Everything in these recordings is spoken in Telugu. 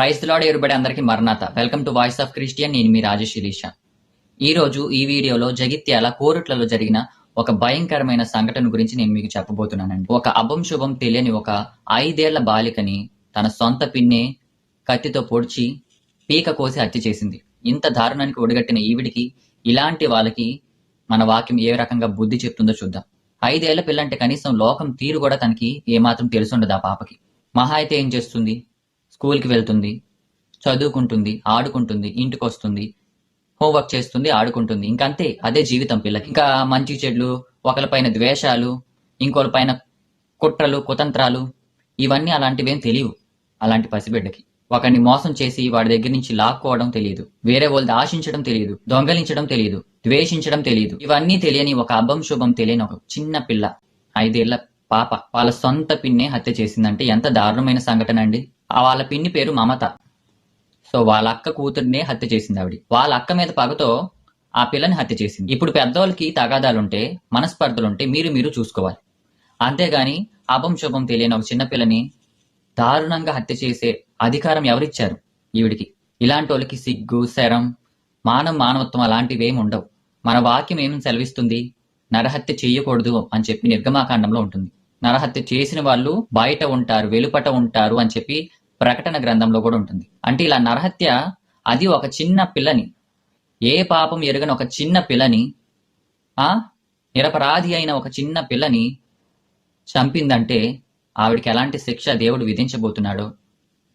ప్రైస్ లాడ్ ఎరుబడి అందరికీ మరణాత. Welcome to voice of Christian నేను మీ రాజశిరీష ఈ రోజు ఈ వీడియోలో జగిత్యాల కోరుట్లలో జరిగిన ఒక భయంకరమైన సంఘటన గురించి నేను మీకు చెప్పబోతున్నానండి. ఒక అభం శుభం తెలియని ఒక ఐదేళ్ళ బాలికని తన సొంత పిన్నే కత్తితో పొడిచి పీక కోసి హత్య చేసింది. ఇంత దారుణానికి ఒడిగట్టిన ఈవిడికి ఇలాంటి వాళ్ళకి మన వాక్యం ఏ రకంగా బుద్ధి చెప్తుందో చూద్దాం. ఐదేళ్ళ పిల్లంటే కనీసం లోకం తీరు కూడా తనకి ఏమాత్రం తెలుసుండదు ఆ పాపకి. మహా అయితే ఏం చేస్తుంది? స్కూల్కి వెళ్తుంది చదువుకుంటుంది ఆడుకుంటుంది ఇంటికి వస్తుంది హోంవర్క్ చేస్తుంది ఆడుకుంటుంది. ఇంకంతే అదే జీవితం పిల్లకి. ఇంకా మంచి చెడ్లు ఒకరిపైన ద్వేషాలు ఇంకోరిపైన కుట్రలు కుతంత్రాలు ఇవన్నీ అలాంటివేం తెలియవు అలాంటి పసిబిడ్డకి. ఒకరిని మోసం చేసి వాడి దగ్గర నుంచి లాక్కోవడం తెలియదు. వేరే వాళ్ళది ఆశించడం తెలియదు దొంగలించడం తెలియదు ద్వేషించడం తెలియదు. ఇవన్నీ తెలియని ఒక అభం శుభం తెలియని ఒక చిన్న పిల్ల ఐదేళ్ళ పాప వాళ్ళ సొంత పిన్నే హత్య చేసిందంటే ఎంత దారుణమైన సంఘటన అండి. వాళ్ళ పిన్ని పేరు మమత. సో వాళ్ళ అక్క కూతుర్నే హత్య చేసింది ఆవిడ. వాళ్ళ అక్క మీద పగతో ఆ పిల్లని హత్య చేసింది. ఇప్పుడు పెద్దవాళ్ళకి తగాదాలుంటే మనస్పర్ధలుంటే మీరు మీరు చూసుకోవాలి. అంతేగాని అభం శుభం తెలియని ఒక చిన్న పిల్లని దారుణంగా హత్య చేసే అధికారం ఎవరిచ్చారు ఈవిడికి? ఇలాంటి వాళ్ళకి సిగ్గు శరం మానవ మానవత్వం అలాంటివి ఏమి ఉండవు. మన వాక్యం ఏమి సెలవిస్తుంది? నరహత్య చేయకూడదు అని చెప్పి నిర్గమాకాండంలో ఉంటుంది. నరహత్య చేసిన వాళ్ళు బయట ఉంటారు వెలుపట ఉంటారు అని చెప్పి ప్రకటన గ్రంథంలో కూడా ఉంటుంది. అంటే ఇలా నరహత్య అది ఒక చిన్న పిల్లని. ఏ పాపం ఎరుగని ఒక చిన్న పిల్లని ఆ? నిరపరాధి అయిన ఒక చిన్న పిల్లని చంపిందంటే ఆవిడకి ఎలాంటి శిక్ష దేవుడు విధించబోతున్నాడో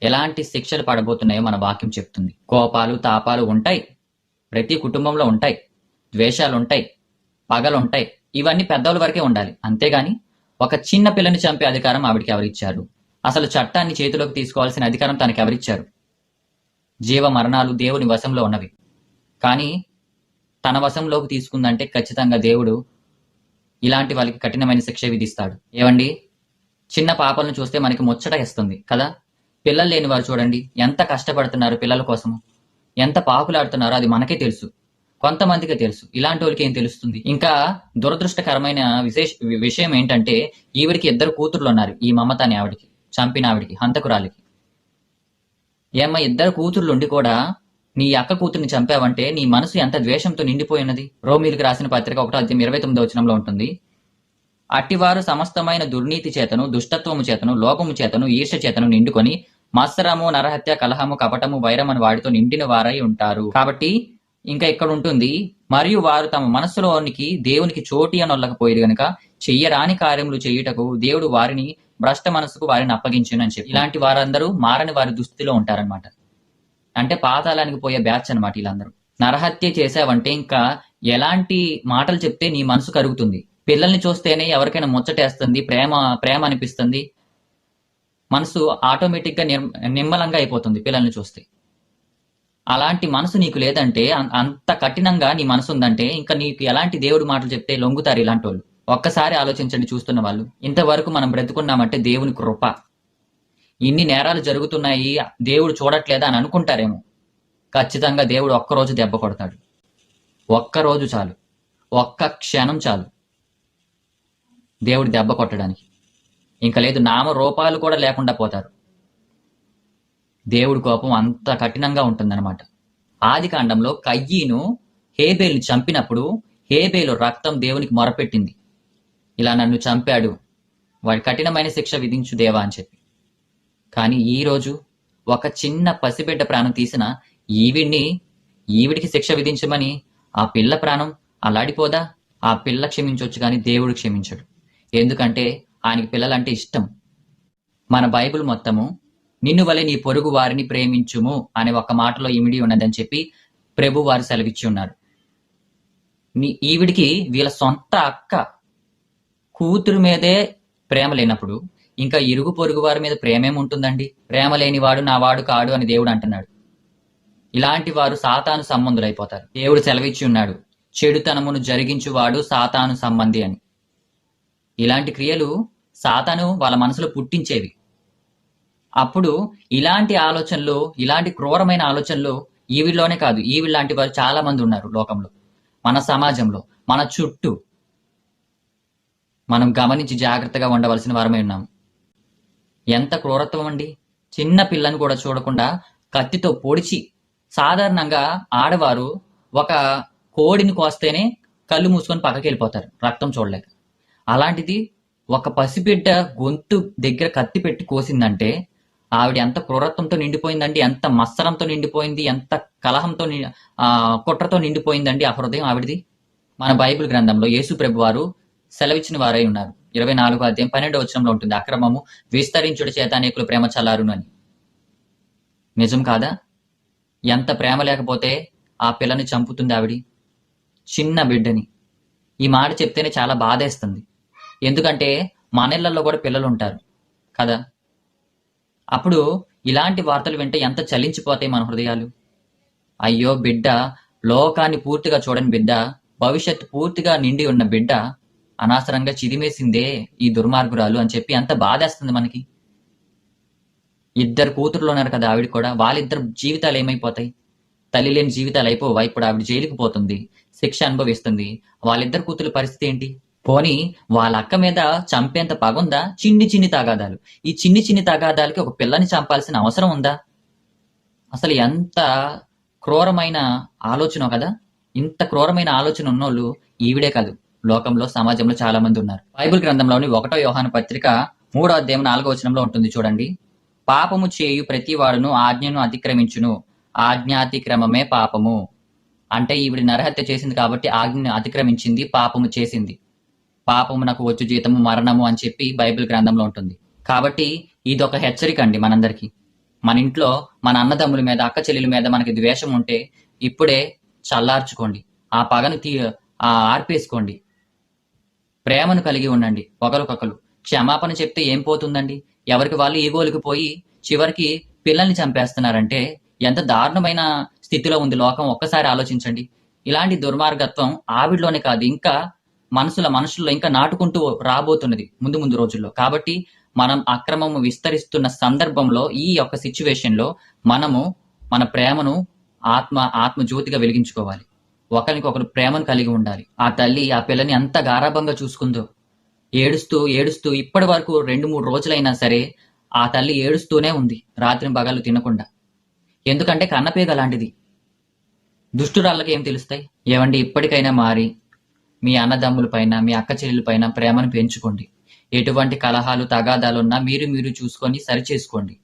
ఎలాంటి శిక్షలు పడబోతున్నాయో మన వాక్యం చెప్తుంది. కోపాలు తాపాలు ఉంటాయి. ప్రతి కుటుంబంలో ఉంటాయి. ద్వేషాలు ఉంటాయి. పగలు ఉంటాయి. ఇవన్నీ పెద్దవాళ్ళ వరకే ఉండాలి. అంతేగాని ఒక చిన్న పిల్లని చంపే అధికారం ఆవిడకి ఎవరిచ్చారు? అసలు చట్టాన్ని చేతిలోకి తీసుకోవాల్సిన అధికారం తనకి ఎవరిచ్చారు జీవ మరణాలు దేవుని వశంలో ఉన్నవి. కానీ తన వశంలోకి తీసుకుందంటే ఖచ్చితంగా దేవుడు ఇలాంటి వాళ్ళకి కఠినమైన శిక్ష విధిస్తాడు. ఏమండి? చిన్న పాపలను చూస్తే మనకి ముచ్చట ఇస్తుంది కదా? పిల్లలు లేని వారు చూడండి ఎంత కష్టపడుతున్నారు పిల్లల కోసము ఎంత పాకులాడుతున్నారో అది మనకే తెలుసు కొంతమందికి తెలుసు ఇలాంటి వాళ్ళకి ఏం తెలుస్తుంది? ఇంకా దురదృష్టకరమైన విశేష విషయం ఏంటంటే ఈవిడికి ఇద్దరు కూతుర్లు ఉన్నారు ఈ మమత అనే ఆవిడికి. చంపిన ఆవిడికి హంతకురాలికి. ఏమ్మ ఇద్దరు కూతుర్లు ఉండి కూడా నీ అక్క కూతుర్ని చంపావంటే నీ మనసు ఎంత ద్వేషంతో నిండిపోయినది? ఉన్నది రోమిల్కి రాసిన పత్రిక ఒకటో అధ్యయం ఇరవై తొమ్మిదో వచనంలో ఉంటుంది. అట్టివారు సమస్తమైన దుర్నీతి చేతను దుష్టత్వము చేతను లోపము చేతను ఈర్ష చేతను నిండుకొని మత్సరము నరహత్య కలహము కపటము వైరమని వాడితో నిండిన వారై ఉంటారు. కాబట్టి ఇంకా ఇక్కడ ఉంటుంది? మరియు వారు తమ మనస్సులోనికి దేవునికి చోటి అనొల్లకపోయారు గనుక చెయ్యరాని కార్యములు చేయుటకు దేవుడు వారిని భ్రష్ట మనసుకు వారిని అప్పగించును అని చెప్పి. ఇలాంటి వారందరూ మారని వారి దుస్థితిలో ఉంటారనమాట అంటే పాతాళానికి పోయే బ్యాచ్ అనమాట వీళ్ళందరూ. నరహత్య చేసావంటే ఇంకా ఎలాంటి మాటలు చెప్తే నీ మనసు కరుగుతుంది? పిల్లల్ని చూస్తేనే ఎవరికైనా ముచ్చటేస్తుంది ప్రేమ ప్రేమ అనిపిస్తుంది. మనసు ఆటోమేటిక్గా నిర్- నిమ్మలంగా అయిపోతుంది పిల్లల్ని చూస్తే. అలాంటి మనసు నీకు లేదంటే అంత కఠినంగా నీ మనసు ఉందంటే ఇంకా నీకు ఎలాంటి దేవుడు మాటలు చెప్తే లొంగుతారు ఇలాంటి వాళ్ళు ఒక్కసారి ఆలోచించండి చూస్తున్న వాళ్ళు. ఇంతవరకు మనం బ్రతుకున్నామంటే దేవుని కృప. ఇన్ని నేరాలు జరుగుతున్నాయి దేవుడు చూడట్లేదా అని అనుకుంటారేమో. ఖచ్చితంగా దేవుడు ఒక్కరోజు దెబ్బ కొడతాడు. ఒక్కరోజు చాలు. ఒక్క క్షణం చాలు. దేవుడు దెబ్బ కొట్టడానికి. ఇంకా లేదు నామ రూపాలు కూడా లేకుండా పోతారు. దేవుడి కోపం అంత కఠినంగా ఉంటుందన్నమాట. ఆది కాండంలో కయ్యీను హేబేల్ని చంపినప్పుడు హేబేలు రక్తం దేవునికి మొరపెట్టింది. ఇలా నన్ను చంపాడు. వాడి కఠినమైన శిక్ష విధించు దేవా అని చెప్పి. కానీ ఈరోజు ఒక చిన్న పసిబిడ్డ ప్రాణం తీసిన ఈవిడిని ఈవిడికి శిక్ష విధించమని ఆ పిల్ల ప్రాణం అలాడిపోదా ఆ పిల్ల క్షమించవచ్చు కానీ దేవుడు క్షమించడు. ఎందుకంటే ఆయనకి పిల్లలంటే ఇష్టం. మన బైబిల్ మొత్తము నిన్ను వలె నీ పొరుగు వారిని ప్రేమించుము అనే ఒక మాటలో ఇమిడి ఉన్నదని చెప్పి ప్రభు వారు సెలవిచ్చి ఉన్నారు. నీ ఈవిడికి వీళ్ళ సొంత అక్క కూతురు మీదే ప్రేమ లేనప్పుడు ఇంకా ఇరుగు పొరుగు వారి మీద ప్రేమేముంటుందండి ప్రేమ లేనివాడు నా వాడు కాడు అని దేవుడు అంటున్నాడు. ఇలాంటి వారు సాతాను సంబంధులైపోతారు. దేవుడు సెలవిచ్చి ఉన్నాడు. చెడుతనమును జరిగించువాడు సాతాను సంబంధి అని. ఇలాంటి క్రియలు సాతాను వాళ్ళ మనసులో పుట్టించేవి. అప్పుడు ఇలాంటి ఆలోచనలు ఇలాంటి క్రూరమైన ఆలోచనలు ఈవిల్లోనే కాదు. ఈవిలాంటి వారు చాలా మంది ఉన్నారు లోకంలో. మన సమాజంలో మన చుట్టూ. మనం గమనించి జాగ్రత్తగా ఉండవలసిన వారమే ఉన్నాం. ఎంత క్రూరత్వం అండి. చిన్న పిల్లని కూడా చూడకుండా కత్తితో పొడిచి సాధారణంగా ఆడవారు ఒక కోడిని కోస్తేనే కళ్ళు మూసుకొని పక్కకి వెళ్ళిపోతారు. రక్తం చూడలేక. అలాంటిది ఒక పసిబిడ్డ గొంతు దగ్గర కత్తి పెట్టి కోసిందంటే ఆవిడ ఎంత క్రూరత్వంతో నిండిపోయిందండి ఎంత మత్సరంతో నిండిపోయింది ఎంత కలహంతో ఆ, కుట్రతో నిండిపోయిందండి ఆ హృదయం ఆవిడది. మన బైబిల్ గ్రంథంలో యేసు ప్రభు వారు సెలవిచ్చిన వారై ఉన్నారు. ఇరవై నాలుగో అధ్యాయం పన్నెండో వచనంలో ఉంటుంది అక్రమము విస్తరించుడు చేత అనేకులు ప్రేమ చల్లారును అని. నిజం కాదా? ఎంత ప్రేమ లేకపోతే ఆ పిల్లని చంపుతుంది ఆవిడి. చిన్న బిడ్డని. ఈ మాట చెప్తేనే చాలా బాధేస్తుంది. ఎందుకంటే మన ఇళ్ళలో కూడా పిల్లలు ఉంటారు కదా? అప్పుడు ఇలాంటి వార్తలు వింటే ఎంత చలించిపోతాయి మన హృదయాలు? అయ్యో బిడ్డ లోకాన్ని పూర్తిగా చూడని బిడ్డ భవిష్యత్తు పూర్తిగా నిండి ఉన్న బిడ్డ అనవసరంగా చిదిమేసిందే ఈ దుర్మార్గురాలు అని చెప్పి ఎంత బాధేస్తుంది మనకి. ఇద్దరు కూతురులు ఉన్నారు కదా ఆవిడ కూడా వాళ్ళిద్దరు జీవితాలు ఏమైపోతాయి? తల్లి లేని జీవితాలు అయిపోవా ఇప్పుడు ఆవిడ జైలుకి పోతుంది శిక్ష అనుభవిస్తుంది. వాళ్ళిద్దరు కూతురు పరిస్థితి ఏంటి? పోనీ వాళ్ళ అక్క మీద చంపేంత పగుందా? చిన్ని చిన్ని తగాదాలు. ఈ చిన్ని చిన్ని తగాదాలకి ఒక పిల్లని చంపాల్సిన అవసరం ఉందా? అసలు ఎంత క్రూరమైన ఆలోచన కదా? ఇంత క్రూరమైన ఆలోచన ఉన్నోళ్ళు ఈవిడే కాదు. లోకంలో సమాజంలో చాలా మంది ఉన్నారు. బైబిల్ గ్రంథంలోని ఒకటో వ్యూహాన పత్రిక మూడో అధ్యాయం నాలుగో వచనంలో ఉంటుంది చూడండి. పాపము చేయు ప్రతి వాడును ఆజ్ఞను అతిక్రమించును. ఆజ్ఞాతిక్రమమే పాపము. అంటే ఈవిడ నరహత్య చేసింది కాబట్టి ఆజ్ఞను అతిక్రమించింది పాపము చేసింది. పాపము నాకు వచ్చు జీతము మరణము అని చెప్పి బైబిల్ గ్రంథంలో ఉంటుంది. కాబట్టి ఇది ఒక హెచ్చరిక అండి మనందరికీ. మన ఇంట్లో మన అన్నదమ్ముల మీద అక్క చెల్లెల మీద మనకి ద్వేషం ఉంటే ఇప్పుడే చల్లార్చుకోండి. ఆ పగను తీ ఆ ఆర్పేసుకోండి. ప్రేమను కలిగి ఉండండి ఒకరికొకరు. క్షమాపణ చెప్తే ఏం పోతుందండి? ఎవరికి వాళ్ళు ఈగోలకు పోయి చివరికి పిల్లల్ని చంపేస్తున్నారంటే ఎంత దారుణమైన స్థితిలో ఉంది లోకం. ఒక్కసారి ఆలోచించండి. ఇలాంటి దుర్మార్గత్వం ఆవిడలోనే కాదు ఇంకా మనసుల మనుషుల్లో ఇంకా నాటుకుంటూ రాబోతున్నది ముందు ముందు రోజుల్లో. కాబట్టి మనం అక్రమము విస్తరిస్తున్న సందర్భంలో ఈ యొక్క సిచ్యువేషన్లో మనము మన ప్రేమను ఆత్మ ఆత్మ జ్యోతిగా వెలిగించుకోవాలి. ఒకరికొకరు ప్రేమను కలిగి ఉండాలి. ఆ తల్లి ఆ పిల్లని ఎంత గారాభంగా చూసుకుందో. ఏడుస్తూ ఏడుస్తూ ఇప్పటి వరకు రెండు మూడు రోజులైనా సరే ఆ తల్లి ఏడుస్తూనే ఉంది రాత్రి పగలు తినకుండా. ఎందుకంటే కన్నపేగ లాంటిది. దుష్టురాళ్ళకి ఏం తెలుస్తాయి? ఏమండి ఇప్పటికైనా మారి మీ అన్నదమ్ముల పైన మీ అక్క చెల్లెల పైన ప్రేమను పెంచుకోండి. ఎటువంటి కలహాలు తగాదాలున్నా మీరు మీరు చూసుకొని సరిచేసుకోండి.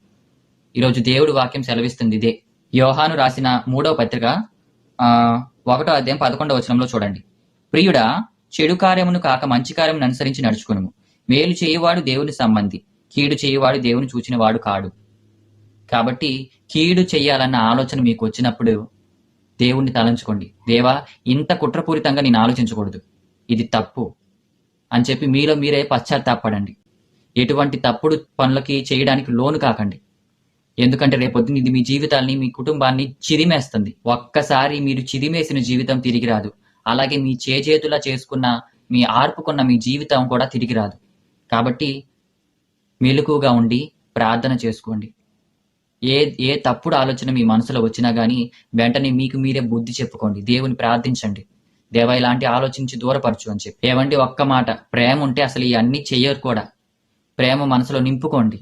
ఈరోజు దేవుడి వాక్యం సెలవిస్తుంది ఇదే. యోహాను రాసిన మూడవ పత్రిక ఆ, ఒకటో అధ్యాయం పదకొండవ వచనంలో చూడండి. ప్రియుడా చెడు కార్యమును కాక మంచి కార్యమును అనుసరించి నడుచుకును మేలు చేయువాడు దేవుని సంబంధి కీడు చేయువాడు దేవుని చూచినవాడు కాడు. కాబట్టి కీడు చెయ్యాలన్న ఆలోచన మీకు వచ్చినప్పుడు దేవుణ్ణి తలంచుకోండి. దేవా ఇంత కుట్రపూరితంగా నేను ఆలోచించకూడదు. ఇది తప్పు అని చెప్పి మీలో మీరే పశ్చాత్తాపడండి ఎటువంటి తప్పుడు పనులకి చేయడానికి లోను కాకండి. ఎందుకంటే రేపొద్దున ఇది మీ జీవితాల్ని మీ కుటుంబాన్ని చిరిమేస్తుంది ఒక్కసారి మీరు చిరిమేసిన జీవితం తిరిగి రాదు. అలాగే మీ చేజేతులా చేసుకున్న మీ ఆర్పుకున్న మీ జీవితం కూడా తిరిగి రాదు. కాబట్టి మెలకుగా ఉండి ప్రార్థన చేసుకోండి. ఏ ఏ తప్పుడు ఆలోచన మీ మనసులో వచ్చినా కానీ వెంటనే మీకు మీరే బుద్ధి చెప్పుకోండి. దేవుని ప్రార్థించండి. దేవా ఇలాంటి ఆలోచించి దూరపరచు అని చెప్పి. ఏవండి ఒక్క మాట. ప్రేమ ఉంటే అసలు ఇవన్నీ చెయ్యరు కూడా. ప్రేమ మనసులో నింపుకోండి.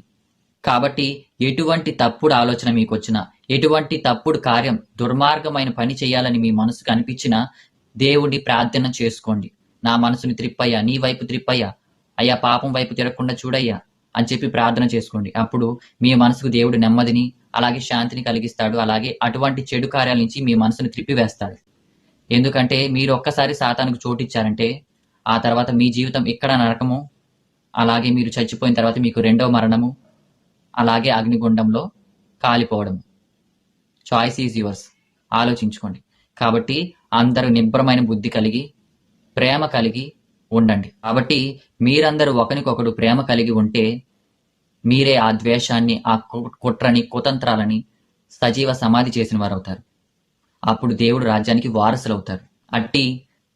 కాబట్టి ఎటువంటి తప్పుడు ఆలోచన మీకు వచ్చినా ఎటువంటి తప్పుడు కార్యం దుర్మార్గమైన పని చేయాలని మీ మనసుకు అనిపించినా దేవుడి ప్రార్థన చేసుకోండి. నా మనసుని త్రిప్పయ్యా నీ వైపు త్రిప్పయ్యా. అయ్యా పాపం వైపు తిరగకుండా చూడయ్యా అని చెప్పి ప్రార్థన చేసుకోండి. అప్పుడు మీ మనసుకు దేవుడు నెమ్మదిని అలాగే శాంతిని కలిగిస్తాడు. అలాగే అటువంటి చెడు కార్యాల నుంచి మీ మనసుని త్రిప్పివేస్తాడు. ఎందుకంటే మీరు ఒక్కసారి సాతానికి చోటిచ్చారంటే ఆ తర్వాత మీ జీవితం ఇక్కడ నరకము? అలాగే మీరు చచ్చిపోయిన తర్వాత మీకు రెండవ మరణము అలాగే అగ్నిగుండంలో కాలిపోవడం. చాయిస్ ఈజ్ యువర్స్ ఆలోచించుకోండి. కాబట్టి అందరూ నిబ్బరమైన బుద్ధి కలిగి ప్రేమ కలిగి ఉండండి. కాబట్టి మీరందరూ ఒకరికొకడు ప్రేమ కలిగి ఉంటే మీరే ఆ ద్వేషాన్ని ఆ కుట్రని కుతంత్రాలని సజీవ సమాధి చేసిన వారు అవుతారు అప్పుడు దేవుడు రాజ్యానికి వారసులు అవుతారు అట్టి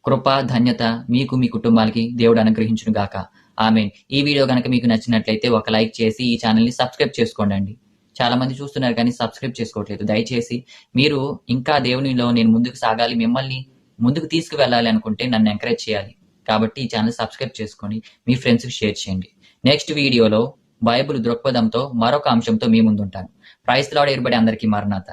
కృప ధన్యత మీకు మీ కుటుంబాలకి దేవుడు అనుగ్రహించును గాక. ఆమె ఈ వీడియో కనుక మీకు నచ్చినట్లయితే ఒక లైక్ చేసి ఈ ఛానల్ని సబ్స్క్రైబ్ చేసుకోండి అండి చాలా మంది చూస్తున్నారు కానీ సబ్స్క్రైబ్ చేసుకోవట్లేదు. దయచేసి మీరు ఇంకా దేవునిలో నేను ముందుకు సాగాలి మిమ్మల్ని ముందుకు తీసుకువెళ్ళాలి అనుకుంటే నన్ను ఎంకరేజ్ చేయాలి. కాబట్టి ఈ ఛానల్ సబ్స్క్రైబ్ చేసుకొని మీ ఫ్రెండ్స్కి షేర్ చేయండి. నెక్స్ట్ వీడియోలో బైబుల్ దృక్పథంతో మరొక అంశంతో మీ ముందుంటాను. ప్రైస్ లాడ్ ఏర్పడి అందరికీ మరణాత.